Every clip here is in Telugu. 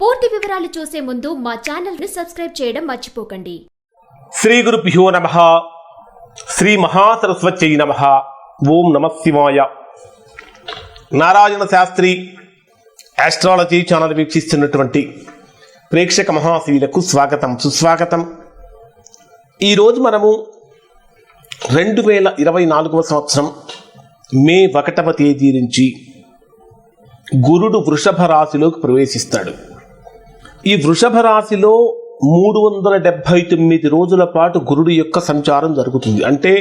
పూర్తి వివరాలు చూసే ముందు మా ఛానల్ని సబ్స్క్రైబ్ చేయడం మర్చిపోకండి. శ్రీ గురుభ్యో నమ. శ్రీ మహాసరస్వత్యై నమ. ఓం నమ శివాయ. నారాయణ శాస్త్రి ఆస్ట్రాలజీ ఛానల్ వీక్షిస్తున్నటువంటి ప్రేక్షక మహాశీలకు స్వాగతం సుస్వాగతం. ఈరోజు మనము రెండు వేల ఇరవై నాలుగవ సంవత్సరం మే ఒకటవ తేదీ నుంచి గురుడు వృషభ రాశిలోకి ప్రవేశిస్తాడు. ఈ వృషభ రాశిలో మూడు వందల డెబ్భై తొమ్మిది రోజుల పాటు గురుడు యొక్క సంచారం జరుగుతుంది. అంటే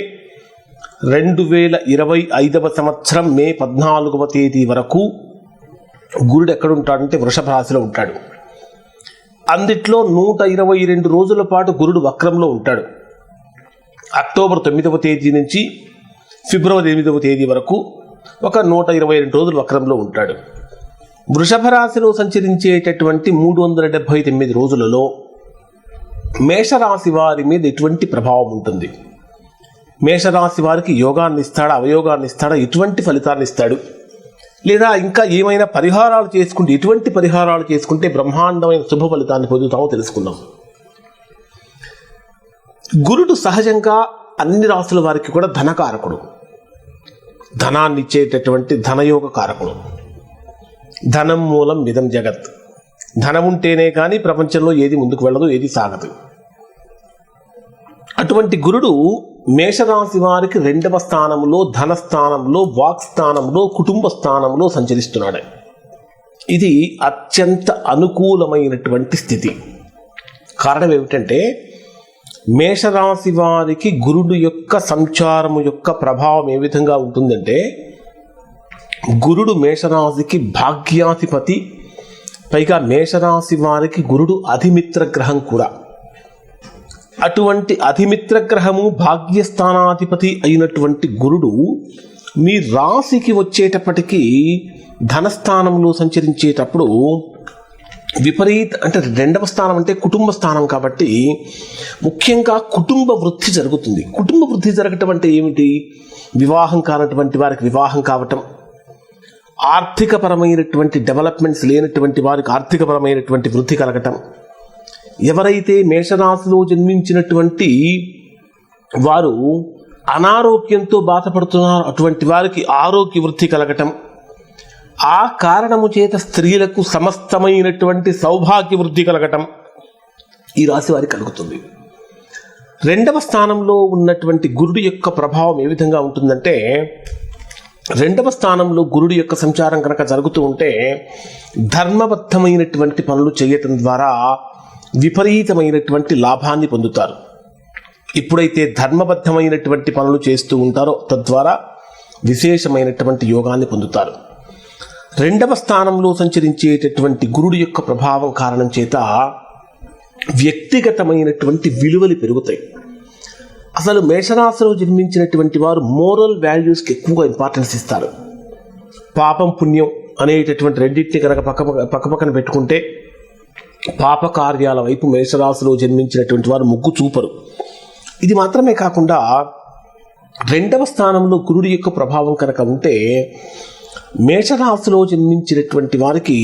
రెండు వేల ఇరవై ఐదవ సంవత్సరం మే పద్నాలుగవ తేదీ వరకు గురుడు ఎక్కడుంటాడంటే వృషభ రాశిలో ఉంటాడు. అందిట్లో నూట ఇరవై రెండు రోజుల పాటు గురుడు వక్రంలో ఉంటాడు. అక్టోబర్ తొమ్మిదవ తేదీ నుంచి ఫిబ్రవరి ఎనిమిదవ తేదీ వరకు ఒక నూట ఇరవై రెండు రోజులు వక్రంలో ఉంటాడు. వృషభ రాశిలో సంచరించేటటువంటి మూడు వందల డెబ్భై తొమ్మిది రోజులలో మేషరాశి వారి మీద ఎటువంటి ప్రభావం ఉంటుంది? మేషరాశి వారికి యోగాన్ని ఇస్తాడా అవయోగాన్ని ఇస్తాడా ఎటువంటి ఫలితాన్ని ఇస్తాడు? లేదా ఇంకా ఏమైనా పరిహారాలు చేసుకుంటే ఎటువంటి పరిహారాలు చేసుకుంటే బ్రహ్మాండమైన శుభ ఫలితాన్ని పొందుతామో తెలుసుకుందాం. గురుడు సహజంగా అన్ని రాసుల వారికి కూడా ధనకారకుడు. ధనాన్ని ఇచ్చేటటువంటి ధనయోగ కారకుడు. ధనం మూలం విధం జగత్. ధనం ఉంటేనే కానీ ప్రపంచంలో ఏది ముందుకు వెళ్ళదు ఏది సాగదు. అటువంటి గురుడు మేషరాశి వారికి రెండవ స్థానంలో ధన స్థానంలో వాక్ స్థానంలో కుటుంబ స్థానంలో సంచరిస్తున్నాడు. ఇది అత్యంత అనుకూలమైనటువంటి స్థితి. కారణం ఏమిటంటే మేషరాశి వారికి గురుడు యొక్క సంచారము యొక్క ప్రభావం ఏ విధంగా ఉంటుందంటే గురుడు మేషరాశికి భాగ్యాధిపతి పైగా మేషరాశి వారికి గురుడు అధిమిత్ర గ్రహం కూడా. అటువంటి అధిమిత్ర గ్రహము భాగ్యస్థానాధిపతి అయినటువంటి గురుడు మీ రాశికి వచ్చేటప్పటికీ ధనస్థానంలో సంచరించేటప్పుడు విపరీత అంటే రెండవ స్థానం అంటే కుటుంబ స్థానం కాబట్టి ముఖ్యంగా కుటుంబ వృద్ధి జరుగుతుంది. కుటుంబ వృద్ధి జరగటం అంటే ఏమిటి? వివాహం కానటువంటి వారికి వివాహం కావటం ఆర్థికపరమైనటువంటి డెవలప్మెంట్స్ లేనటువంటి వారికి ఆర్థికపరమైనటువంటి వృద్ధి కలగటం. ఎవరైతే మేషరాశిలో జన్మించినటువంటి వారు అనారోగ్యంతో బాధపడుతున్నారు అటువంటి వారికి ఆరోగ్య వృద్ధి కలగటం. ఆ కారణము చేత స్త్రీలకు సమస్తమైనటువంటి సౌభాగ్య వృద్ధి కలగటం ఈ రాశి వారికి కలుగుతుంది. రెండవ స్థానంలో ఉన్నటువంటి గురుడు యొక్క ప్రభావం ఏ విధంగా ఉంటుందంటే రెండవ స్థానంలో గురుడు యొక్క సంచారం కనుక జరుగుతూ ఉంటే ధర్మబద్ధమైనటువంటి పనులు చేయటం ద్వారా విపరీతమైనటువంటి లాభాన్ని పొందుతారు. ఎప్పుడైతే ధర్మబద్ధమైనటువంటి పనులు చేస్తూ ఉంటారో తద్వారా విశేషమైనటువంటి యోగాన్ని పొందుతారు. రెండవ స్థానంలో సంచరించేటటువంటి గురుడు యొక్క ప్రభావం కారణం చేత వ్యక్తిగతమైనటువంటి విలువలు పెరుగుతాయి. అసలు మేషరాశిలో జన్మించినటువంటి వారు మోరల్ వాల్యూస్కి ఎక్కువగా ఇంపార్టెన్స్ ఇస్తారు. పాపం పుణ్యం అనేటటువంటి రెండింటిని కనుక పక్క పక్క పక్కన పెట్టుకుంటే పాప కార్యాల వైపు మేషరాశిలో జన్మించినటువంటి వారు ముగ్గు చూపరు. ఇది మాత్రమే కాకుండా రెండవ స్థానంలో గురుడి యొక్క ప్రభావం కనుక ఉంటే మేషరాశిలో జన్మించినటువంటి వారికి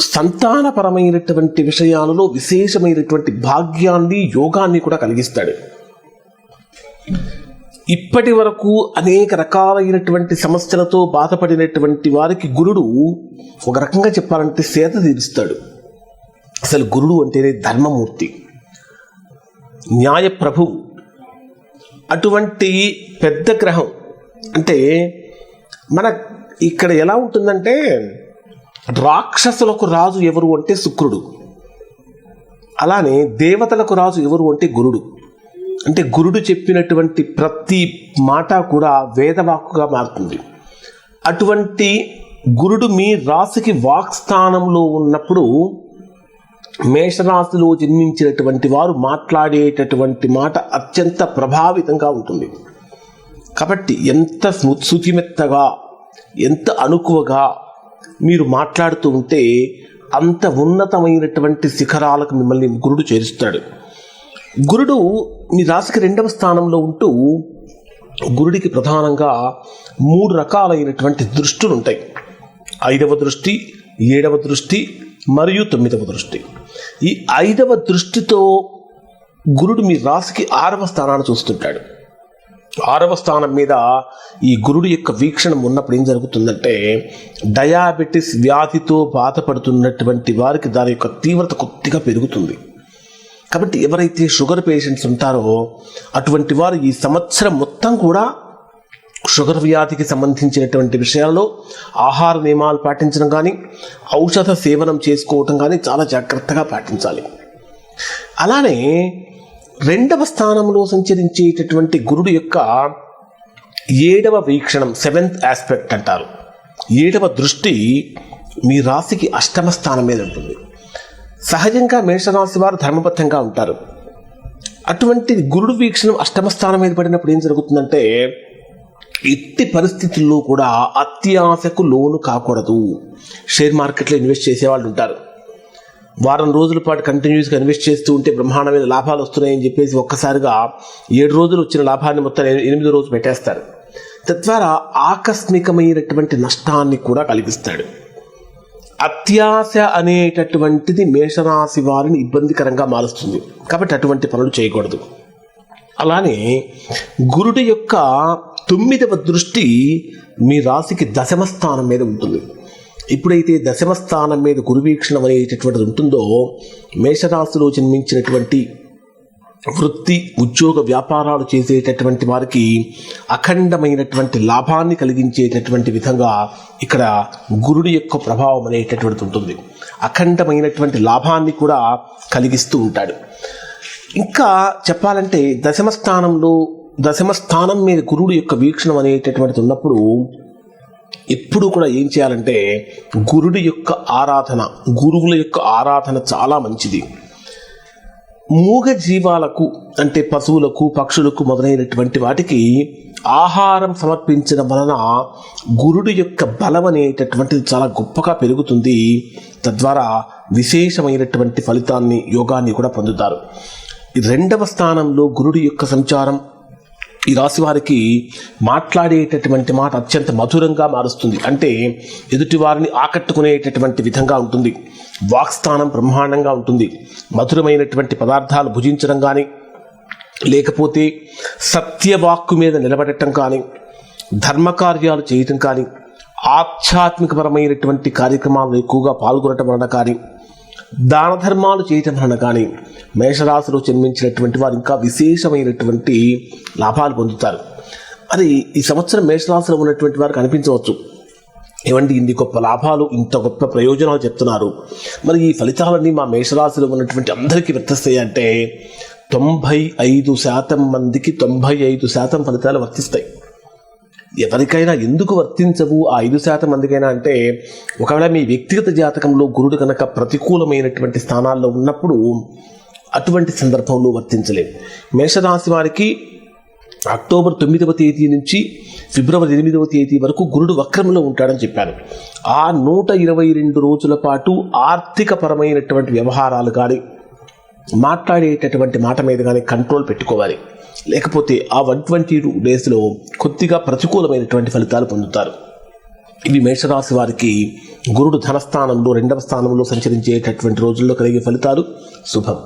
సంతానపరమైనటువంటి విషయాలలో విశేషమైనటువంటి భాగ్యాన్ని యోగాన్ని కూడా కలిగిస్తాడు. ఇప్పటి వరకు అనేక రకాలైనటువంటి సమస్యలతో బాధపడినటువంటి వారికి గురుడు ఒక రకంగా చెప్పాలంటే సేత తీరుస్తాడు. అసలు గురుడు అంటేనే ధర్మమూర్తి న్యాయప్రభు. అటువంటి పెద్ద గ్రహం అంటే మన ఇక్కడ ఎలా ఉంటుందంటే రాక్షసులకు రాజు ఎవరు అంటే శుక్రుడు. అలానే దేవతలకు రాజు ఎవరు అంటే గురుడు. అంటే గురుడు చెప్పినటువంటి ప్రతి మాట కూడా వేదవాక్కుగా మారుతుంది. అటువంటి గురుడు మీ రాశికి వాక్ స్థానంలో ఉన్నప్పుడు మేషరాశిలో జన్మించినటువంటి వారు మాట్లాడేటటువంటి మాట అత్యంత ప్రభావితంగా ఉంటుంది. కాబట్టి ఎంత స్ము- శుతిమెత్తగా ఎంత అణుకువగా మీరు మాట్లాడుతూ ఉంటే అంత ఉన్నతమైనటువంటి శిఖరాలకు మిమ్మల్ని గురుడు చేరుస్తాడు. గురుడు మీ రాశికి రెండవ స్థానంలో ఉంటూ గురుడికి ప్రధానంగా మూడు రకాలైనటువంటి దృష్టులు ఉంటాయి ఐదవ దృష్టి ఏడవ దృష్టి మరియు తొమ్మిదవ దృష్టి. ఈ ఐదవ దృష్టితో గురుడు మీ రాశికి ఆరవ స్థానాన్ని చూస్తుంటాడు. ఆరవ స్థానం మీద ఈ గురుడు యొక్క వీక్షణం ఉన్నప్పుడు ఏం జరుగుతుందంటే డయాబెటిస్ వ్యాధితో బాధపడుతున్నటువంటి వారికి దాని యొక్క తీవ్రత కొద్దిగా పెరుగుతుంది. కాబట్టి ఎవరైతే షుగర్ పేషెంట్స్ ఉంటారో అటువంటి వారు ఈ సంవత్సరం మొత్తం కూడా షుగర్ వ్యాధికి సంబంధించినటువంటి విషయాల్లో ఆహార నియమాలు పాటించడం కానీ ఔషధ సేవనం చేసుకోవటం కానీ చాలా జాగ్రత్తగా పాటించాలి. అలానే రెండవ స్థానంలో సంచరించేటటువంటి గురుడు యొక్క ఏడవ వీక్షణం సెవెంత్ ఆస్పెక్ట్ అంటారు. ఏడవ దృష్టి మీ రాశికి అష్టమ స్థానం మీద ఉంటుంది. సహజంగా మేషరాశి వారు ధర్మబద్ధంగా ఉంటారు. అటువంటి గురుడు వీక్షణం అష్టమ స్థానం మీద పడినప్పుడు ఏం జరుగుతుందంటే ఎట్టి పరిస్థితుల్లో కూడా అత్యాశకు లోను కాకూడదు. షేర్ మార్కెట్లో ఇన్వెస్ట్ చేసేవాళ్ళు ఉంటారు. వారం రోజుల పాటు కంటిన్యూస్గా ఇన్వెస్ట్ చేస్తూ ఉంటే బ్రహ్మాండమైన లాభాలు వస్తున్నాయని చెప్పేసి ఒక్కసారిగా ఏడు రోజులు వచ్చిన లాభాన్ని మొత్తం ఎనిమిది రోజులు పెట్టేస్తారు. తద్వారా ఆకస్మికమైనటువంటి నష్టాన్ని కూడా కలిగిస్తాడు. అత్యాశ అనేటటువంటిది మేషరాశి వారిని ఇబ్బందికరంగా మారుస్తుంది. కాబట్టి అటువంటి పనులు చేయకూడదు. అలానే గురుడు యొక్క తొమ్మిదవ దృష్టి మీ రాశికి దశమ స్థానం మీద ఉంటుంది. ఎప్పుడైతే దశమ స్థానం మీద గురువీక్షణం అనేటటువంటిది ఉంటుందో మేషరాశిలో జన్మించినటువంటి వృత్తి ఉద్యోగ వ్యాపారాలు చేసేటటువంటి వారికి అఖండమైనటువంటి లాభాన్ని కలిగించేటటువంటి విధంగా ఇక్కడ గురుడి యొక్క ప్రభావం అనేటటువంటి ఉంటుంది. అఖండమైనటువంటి లాభాన్ని కూడా కలిగిస్తూ ఉంటాడు. ఇంకా చెప్పాలంటే దశమ స్థానంలో దశమ స్థానం మీద గురుడు యొక్క వీక్షణం అనేటటువంటిది ఉన్నప్పుడు ఎప్పుడు కూడా ఏం చేయాలంటే గురుడి యొక్క ఆరాధన గురువుల యొక్క ఆరాధన చాలా మంచిది. మూగ జీవాలకు అంటే పశువులకు పక్షులకు మొదలైనటువంటి వాటికి ఆహారం సమర్పించడం వలన గురుడు యొక్క బలం అనేటటువంటిది చాలా గొప్పగా పెరుగుతుంది. తద్వారా విశేషమైనటువంటి ఫలితాన్ని యోగాన్ని కూడా పొందుతారు. రెండవ స్థానంలో గురుడు యొక్క సంచారం ఈ రాశి వారికి మాట్లాడేటటువంటి మాట అత్యంత మధురంగా మారుస్తుంది. అంటే ఎదుటి వారిని ఆకట్టుకునేటటువంటి విధంగా ఉంటుంది. వాక్స్థానం బ్రహ్మాండంగా ఉంటుంది. మధురమైనటువంటి పదార్థాలు భుజించడం కానీ లేకపోతే సత్యవాక్కు మీద నిలబడటం కానీ ధర్మకార్యాలు చేయటం కానీ ఆధ్యాత్మికపరమైనటువంటి కార్యక్రమాలు ఎక్కువగా పాల్గొనటం వలన కానీ దాన ధర్మాలు చేయటం వలన కానీ మేషరాశిలో జన్మించినటువంటి వారు ఇంకా విశేషమైనటువంటి లాభాలు పొందుతారు. మరి ఈ సంవత్సరం మేషరాశిలో ఉన్నటువంటి వారు కనిపించవచ్చు ఏమండి ఇన్ని గొప్ప లాభాలు ఇంత గొప్ప ప్రయోజనాలు చెప్తున్నారు. మరి ఈ ఫలితాలన్నీ మా మేషరాశిలో ఉన్నటువంటి అందరికీ వర్తిస్తాయి అంటే తొంభై ఐదు శాతం మందికి తొంభై ఐదు శాతం ఫలితాలు వర్తిస్తాయి. ఎవరికైనా ఎందుకు వర్తించవు? ఆ ఐదు శాతం మందికైనా అంటే ఒకవేళ మీ వ్యక్తిగత జాతకంలో గురుడు కనుక ప్రతికూలమైనటువంటి స్థానాల్లో ఉన్నప్పుడు అటువంటి సందర్భంలో వర్తించలేదు మేషరాశి వారికి అక్టోబర్ తొమ్మిదవ తేదీ నుంచి ఫిబ్రవరి ఎనిమిదవ తేదీ వరకు గురుడు వక్రంలో ఉంటాడని చెప్పాను ఆ నూట ఇరవై రెండు రోజుల పాటు ఆర్థిక పరమైనటువంటి వ్యవహారాలు కానీ మాట్లాడేటటువంటి మాట మీద కానీ కంట్రోల్ పెట్టుకోవాలి. లేకపోతే ఆ వన్ ట్వంటీ టూ డేస్లో కొద్దిగా ప్రతికూలమైనటువంటి ఫలితాలు పొందుతారు. ఇవి మేషరాశి వారికి గురుడు ధనస్థానంలో రెండవ స్థానంలో సంచరించేటటువంటి రోజుల్లో కలిగే ఫలితాలు. శుభం.